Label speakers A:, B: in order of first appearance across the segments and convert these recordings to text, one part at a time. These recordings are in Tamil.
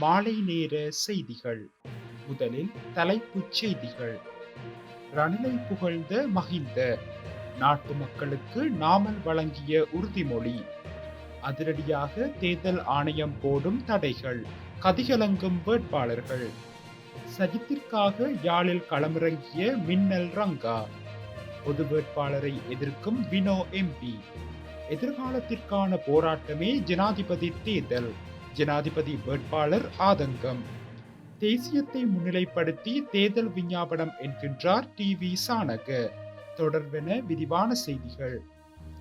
A: மாலை நேர செய்திகள். முதலில் தலைப்புச் செய்திகள். ரணிலை புகழ்ந்த மகிந்த நாட்டு மக்களுக்கு நாமல் வழங்கிய உறுதிமொழி. அதிரடியாக தேர்தல் ஆணையம் போடும் தடைகள். கதிகலங்கும் வேட்பாளர்கள். சஜித்திற்காக யாழில் களமிறங்கிய மின்னல் ரங்கா. பொது வேட்பாளரை எதிர்க்கும் வினோ எம்பி. எதிர்காலத்திற்கான போராட்டமே ஜனாதிபதி தேர்தல். ஜனாதிபதி வேட்பாளர் ஆதங்கம். தேசியத்தை முன்னிலைப்படுத்தி தேர்தல் விஞ்ஞாபனம் என்கின்றார் டி வி சாணக தொடர்பென விரிவான செய்திகள்.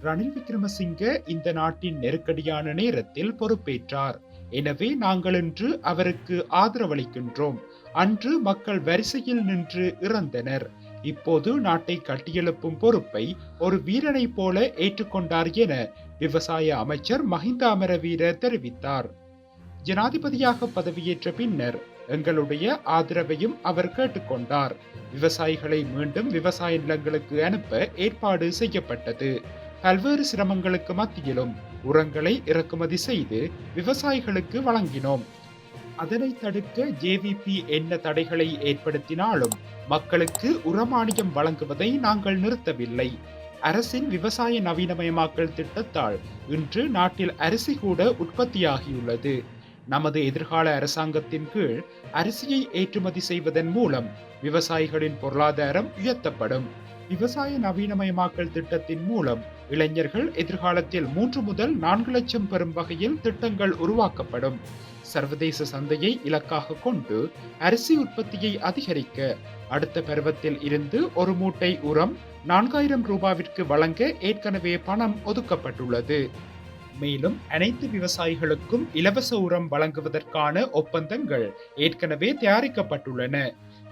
A: ரணில் விக்ரமசிங்க இந்த நாட்டின் நெருக்கடியான நேரத்தில் பொறுப்பேற்றார். எனவே நாங்கள் இன்று அவருக்கு ஆதரவளிக்கின்றோம். அன்று மக்கள் வரிசையில் நின்று இறந்தனர். இப்போது நாட்டை கட்டியெழுப்பும் பொறுப்பை ஒரு வீரனை போல ஏற்றுக்கொண்டார் என விவசாய அமைச்சர் மஹிந்த அமரவீர தெரிவித்தார். ஜனாதிபதியாக பதவியேற்ற பின்னர் எங்களுடைய ஆதரவையும் அவர் கேட்டுக்கொண்டார். விவசாயிகளை மீண்டும் விவசாய நிலங்களுக்கு அனுப்ப ஏற்பாடு செய்யப்பட்டது. பல்வேறு சிரமங்களுக்கு மத்தியிலும் உரங்களை இறக்குமதி செய்து விவசாயிகளுக்கு வழங்கினோம். அதனை தடுக்க ஜேவிபி என்ன தடைகளை ஏற்படுத்தினாலும் மக்களுக்கு உரமானியம் வழங்குவதை நாங்கள் நிறுத்தவில்லை. அரசின் விவசாய நவீனமயமாக்கல் திட்டத்தால் இன்று நாட்டில் அரிசி கூட உற்பத்தியாகியுள்ளது. நமது எதிர்கால அரசாங்கத்தின் கீழ் அரிசியை ஏற்றுமதி செய்வதன் மூலம் விவசாயிகளின் பொருளாதாரம் உயர்த்தப்படும். விவசாய நவீனமயமாக்கல் திட்டத்தின் மூலம் இளைஞர்கள் எதிர்காலத்தில் மூன்று முதல் நான்கு லட்சம் பெறும் வகையில் திட்டங்கள் உருவாக்கப்படும். சர்வதேச சந்தையை இலக்காக கொண்டு அரிசி உற்பத்தியை அதிகரிக்க அடுத்த பருவத்தில் இருந்து ஒரு மூட்டை உரம் நான்காயிரம் ரூபாவிற்கு வழங்க ஏற்கனவே பணம் ஒதுக்கப்பட்டுள்ளது. மேலும் அனைத்து விவசாயிகளுக்கும் இலவச உரம் வழங்குவதற்கான ஒப்பந்தங்கள் ஏற்கனவே தயாரிக்கப்பட்டுள்ளன.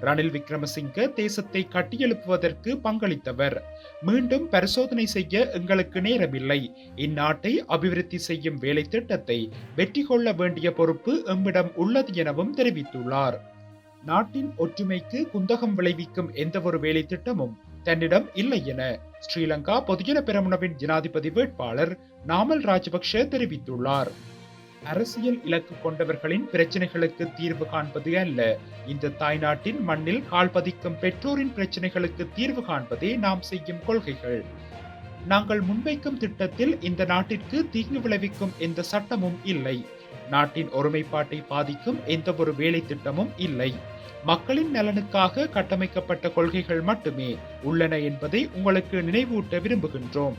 A: ரணில் விக்ரமசிங்க தேசத்தை கட்டியெழுப்புவதற்கு பங்களித்தவர். மீண்டும் பரிசோதனை செய்ய எங்களுக்கு நேரமில்லை. இந்நாட்டை அபிவிருத்தி செய்யும் வேலை திட்டத்தை வெற்றி கொள்ள வேண்டிய பொறுப்பு எம்மிடம் உள்ளது எனவும் தெரிவித்துள்ளார். நாட்டின் ஒற்றுமைக்கு குந்தகம் விளைவிக்கும் எந்த ஒரு வேலை திட்டமும் தன்னிடம் இல்லை என ஸ்ரீலங்கா பொதுஜன பெரமுனவின் ஜனாதிபதி வேட்பாளர் நாமல் ராஜபக்ஷ தெரிவித்துள்ளார். அரசியல் இலக்கு கொண்டவர்களின் பிரச்சனைகளுக்கு தீர்வு காண்பது அல்ல. இந்த தாய்நாட்டின் மண்ணில் கால்பதிக்கும் பெற்றோரின் பிரச்சனைகளுக்கு தீர்வு காண்பதே நாம் செய்யும் கொள்கைகள். நாங்கள் முன்வைக்கும் திட்டத்தில் இந்த நாட்டிற்கு தீங்கு விளைவிக்கும் எந்த சட்டமும் இல்லை. நாட்டின் ஒருமைப்பாட்டை பாதிக்கும் எந்த ஒரு வேலை திட்டமும் இல்லை. மக்களின் நலனுக்காக கட்டமைக்கப்பட்ட கொள்கைகள் மட்டுமே உள்ளன என்பதை உங்களுக்கு நினைவூட்ட விரும்புகின்றோம்.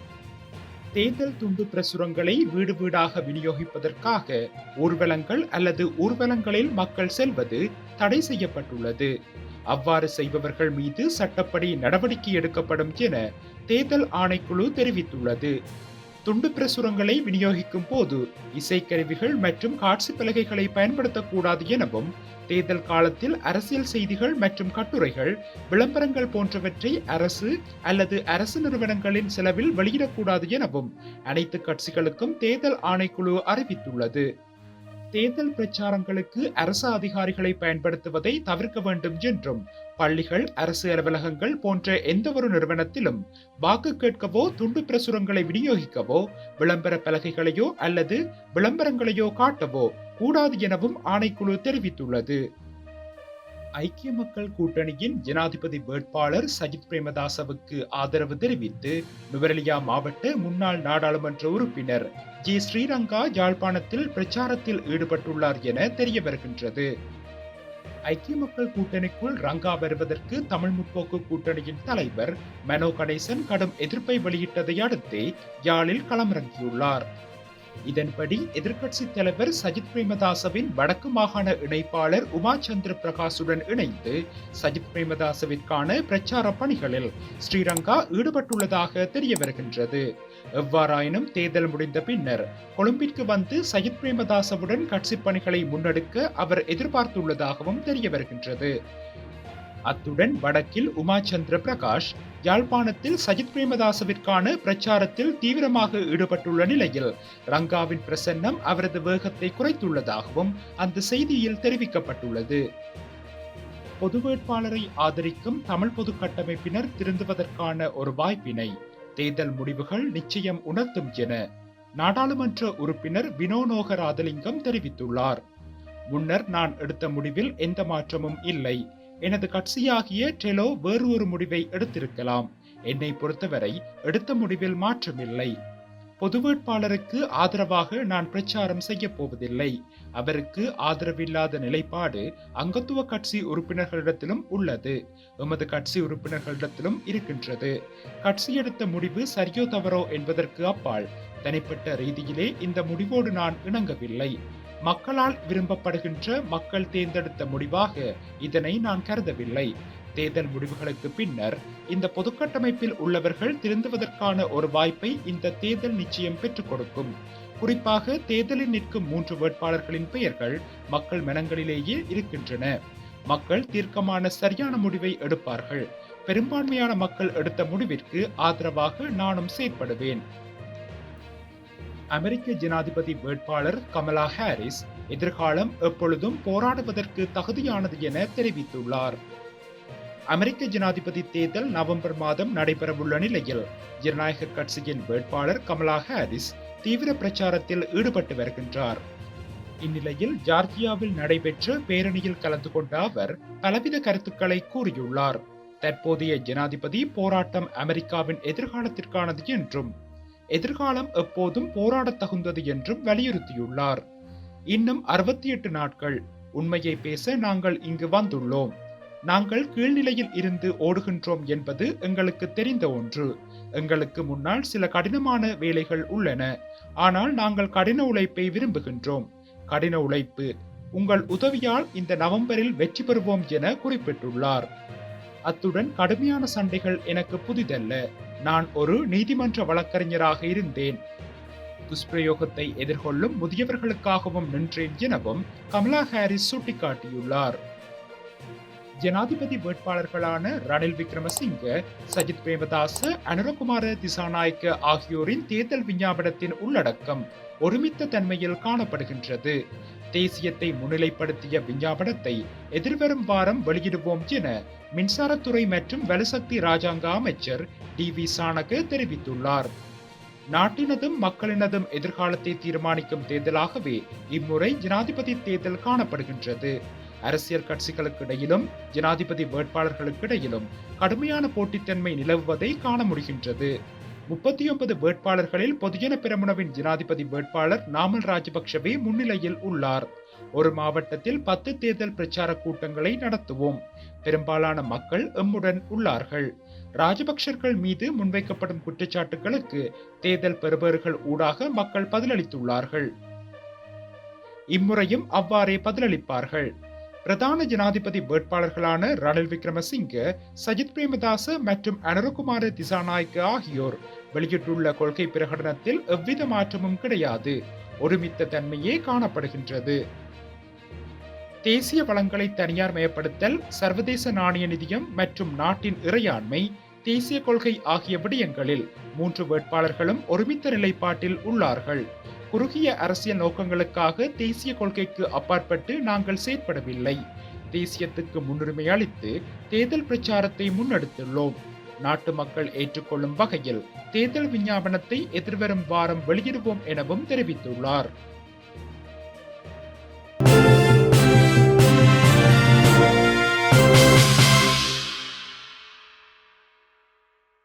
A: தேர்தல் துண்டு பிரசுரங்களை வீடு வீடாக விநியோகிப்பதற்காக ஊர்வலங்கள் அல்லது ஊர்வலங்களில் மக்கள் செல்வது தடை செய்யப்பட்டுள்ளது. அவ்வாறு செய்பவர்கள் மீது சட்டப்படி நடவடிக்கை எடுக்கப்படும் என தேர்தல் ஆணைக்குழு தெரிவித்துள்ளது. துண்டு பிரசுரங்களை விநியோகிக்கும் போது இசைக்கருவிகள் மற்றும் காட்சி பலகைகளை பயன்படுத்தக்கூடாது எனவும் தேர்தல் காலத்தில் அரசியல் செய்திகள் மற்றும் கட்டுரைகள் விளம்பரங்கள் போன்றவற்றை அரசு அல்லது அரசு நிறுவனங்களின் செலவில் வெளியிடக்கூடாது எனவும் அனைத்து கட்சிகளுக்கும் தேர்தல் ஆணைக்குழு அறிவித்துள்ளது. தேர்தல் பிரச்சாரங்களுக்கு அரசு அதிகாரிகளை பயன்படுத்துவதை தவிர்க்க வேண்டும் என்றும் பள்ளிகள் அரசு அலுவலகங்கள் போன்ற எந்த ஒரு நிறுவனத்திலும் வாக்கு கேட்கவோ துண்டு பிரசுரங்களை விநியோகிக்கவோ விளம்பர பலகைகளையோ அல்லது விளம்பரங்களையோ காட்டவோ கூடாது எனவும் ஆணைக்குழு தெரிவித்துள்ளது. ஐக்கிய மக்கள் கூட்டணியின் ஜனாதிபதி வேட்பாளர் சஜித் பிரேமதாசவுக்கு ஆதரவு தெரிவித்து நுவரெலியா மாவட்ட முன்னாள் நாடாளுமன்ற உறுப்பினர் ஜி ஸ்ரீரங்கா யாழ்ப்பாணத்தில் பிரச்சாரத்தில் ஈடுபட்டுள்ளார் என தெரிய வருகின்றது. ஐக்கிய மக்கள் கூட்டணிக்குள் ரங்கா வருவதற்கு தமிழ் முற்போக்கு கூட்டணியின் தலைவர் மனோ கணேசன் கடும் எதிர்ப்பை வெளியிட்டதை அடுத்தே யாழில் களமிறங்கியுள்ளார். இதன்படி எதிர்க்கட்சி தலைவர் சஜித் பிரேமதாசவின் வடக்கு மாகாண இணைப்பாளர் உமாச்சந்திர பிரகாசுடன் இணைந்து சஜித் பிரேமதாசவிற்கான பிரச்சார பணிகளில் ஸ்ரீரங்கா ஈடுபட்டுள்ளதாக தெரிய வருகின்றது. எவ்வாறாயினும் தேர்தல் முடிந்த பின்னர் கொழும்பிற்கு வந்து சஜித் பிரேமதாசவுடன் கட்சி பணிகளை முன்னெடுக்க அவர் எதிர்பார்த்துள்ளதாகவும் தெரிய வருகின்றது. அத்துடன் வடக்கில் உமாச்சந்திர பிரகாஷ் யாழ்ப்பாணத்தில் சஜித் பிரேமதாசவிற்கான பிரச்சாரத்தில் தீவிரமாக ஈடுபட்டுள்ள நிலையில் ரங்காவின் பிரசன்னம் அவரது வேகத்தை குறைத்துள்ளதாகவும் அந்த செய்தியில் தெரிவிக்கப்பட்டுள்ளது. பொது வேட்பாளரை ஆதரிக்கும் தமிழ் பொது கட்டமைப்பினர் திருந்துவதற்கான ஒரு வாய்ப்பினை தேர்தல் முடிவுகள் நிச்சயம் உணர்த்தும் என நாடாளுமன்ற உறுப்பினர் வினோ ராதலிங்கம் தெரிவித்துள்ளார். முன்னர் நான் எடுத்த முடிவில் எந்த மாற்றமும் இல்லை. எனது கட்சியாகிய டெலோ வேறு ஒரு முடிவை எடுத்திருக்கலாம். என்னை பொறுத்தவரை எடுத்த முடிவில் மாற்றமில்லை. பொது வேட்பாளருக்கு ஆதரவாக நான் பிரச்சாரம் செய்ய போவதில்லை. அவருக்கு ஆதரவில்லாத நிலைப்பாடு அங்கத்துவ கட்சி உறுப்பினர்களிடத்திலும் உள்ளது. எமது கட்சி உறுப்பினர்களிடத்திலும் இருக்கின்றது. கட்சி எடுத்த முடிவு சரியோ தவறோ என்பதற்கு அப்பால் தனிப்பட்ட ரீதியிலே இந்த முடிவோடு நான் இணங்கவில்லை. மக்களால் விரும்பப்படுகின்ற மக்கள் தேர்ந்தெடுத்த முடிவாக இதனை நான் கருதவில்லை. தேர்தல் முடிவுகளுக்கு பின்னர் இந்த பொதுக்கட்டமைப்பில் உள்ளவர்கள் திருந்துவதற்கான ஒரு வாய்ப்பை இந்த தேர்தல் நிச்சயம் பெற்றுக் கொடுக்கும். குறிப்பாக தேர்தலில் நிற்கும் மூன்று வேட்பாளர்களின் பெயர்கள் மக்கள் மனங்களிலேயே இருக்கின்றன. மக்கள் தீர்க்கமான சரியான முடிவை எடுப்பார்கள். பெரும்பான்மையான மக்கள் எடுத்த முடிவிற்கு ஆதரவாக நானும் செயற்படுவேன். அமெரிக்க ஜனாதிபதி வேட்பாளர் கமலா ஹாரிஸ் எதிர்காலம் எப்பொழுதும் போராடுவதற்கு தகுதியானது என தெரிவித்துள்ளார். அமெரிக்க ஜனாதிபதி தேர்தல் நவம்பர் மாதம் நடைபெறவுள்ள நிலையில் ஜனநாயக கட்சியின் வேட்பாளர் கமலா ஹாரிஸ் தீவிர பிரச்சாரத்தில் ஈடுபட்டு வருகின்றார். இந்நிலையில் ஜார்ஜியாவில் நடைபெற்ற பேரணியில் கலந்து கொண்ட அவர் பலவித கருத்துக்களை கூறியுள்ளார். தற்போதைய ஜனாதிபதி போராட்டம் அமெரிக்காவின் எதிர்காலத்திற்கானது என்றும் எதிர்காலம் எப்போதும் போராடத் தகுந்தது என்றும் வலியுறுத்தியுள்ளார். இன்னும் அறுபத்தி எட்டு நாட்கள். உண்மையை பேச நாங்கள் இங்கு வந்துள்ளோம். நாங்கள் கீழ்நிலையில் இருந்து ஓடுகின்றோம் என்பது எங்களுக்கு தெரிந்த ஒன்று. எங்களுக்கு முன்னால் சில கடினமான வேலைகள் உள்ளன. ஆனால் நாங்கள் கடின உழைப்பை விரும்புகின்றோம். கடின உழைப்பு உங்கள் உதவியால் இந்த நவம்பரில் வெற்றி பெறுவோம் என குறிப்பிட்டுள்ளார். அத்துடன் கடுமையான சண்டைகள் எனக்கு புதிதல்ல. நான் ஒரு நீதிமன்ற வழக்கறிஞராக இருந்தேன். துஷ்பிரயோகத்தை எதிர்கொள்ளும் முதியவர்களுக்காகவும் நின்றேன் எனவும் கமலா ஹாரிஸ் சுட்டிக்காட்டியுள்ளார். ஜனாதிபதி வேட்பாளர்களான ரணில் விக்ரமசிங்க சஜித் பிரேமதாச அனுரகுமார திசாநாயக்க ஆகியோரின் தேர்தல் விஞ்ஞாபனத்தின் உள்ளடக்கம் ஒருமித்த தன்மையில் காணப்படுகின்றது. தேசியத்தை முன்னிலைப்படுத்திய விஞ்ஞாபனத்தை எதிர்வரும் வாரம் வெளியிடுவோம் என மின்சாரத்துறை மற்றும் வலுசக்தி ராஜாங்க அமைச்சர் டி வி சாணக தெரிவித்துள்ளார். நாட்டினதும் மக்களினதும் எதிர்காலத்தை தீர்மானிக்கும் தேர்தலாகவே இம்முறை ஜனாதிபதி தேர்தல் காணப்படுகின்றது. அரசியல் கட்சிகளுக்கு இடையிலும் ஜனாதிபதி வேட்பாளர்களுக்கு இடையிலும் கடுமையான போட்டித்தன்மை நிலவுவதை காண முடிகின்றது. முப்பத்தி ஒன்பது வேட்பாளர்களில் பொதுஜன பெரமுனவின் ஜனாதிபதி வேட்பாளர் நாமல் ராஜபக்ஷவே முன்னிலையில் உள்ளார். ஒரு மாவட்டத்தில் பத்து தேர்தல் பிரச்சார கூட்டங்களை நடத்துவோம். பெரும்பாலான மக்கள் எம்முடன் உள்ளார்கள். ராஜபக்சர்கள் மீது முன்வைக்கப்படும் குற்றச்சாட்டுகளுக்கு தேர்தல் பெறுபவர்கள் ஊடாக மக்கள் பதிலளித்துள்ளார்கள். இம்முறையும் அவ்வாறே பதிலளிப்பார்கள். பிரதான ஜனாதிபதி வேட்பாளர்களான ரணில் விக்ரமசிங்க சஜித் பிரேமதாச மற்றும் அனுரகுமார திசாநாயக்க ஆகியோர் வெளியிட்டுள்ள கொள்கை பிரகடனத்தில் எவ்வித மாற்றமும் கிடையாது. ஒருமித்த தன்மையே காணப்படுகின்றது. தேசிய வளங்களை தனியார் மயப்படுத்தல் சர்வதேச நாணய நிதியம் மற்றும் நாட்டின் இறையாண்மை தேசிய கொள்கை ஆகிய விடயங்களில் மூன்று வேட்பாளர்களும் ஒருமித்த நிலைப்பாட்டில் உள்ளார்கள். குறுகிய அரசியல் நோக்கங்களுக்காக தேசிய கொள்கைக்கு அப்பாற்பட்டு நாங்கள் செயற்படவில்லை. தேசியத்துக்கு முன்னுரிமை அளித்து தேர்தல் பிரச்சாரத்தை முன்னெடுத்துள்ளோம். நாட்டு மக்கள் ஏற்றுக்கொள்ளும் வகையில் தேர்தல் விஞ்ஞாபனத்தை எதிர்வரும் வாரம் வெளியிடுவோம் எனவும் தெரிவித்துள்ளார்.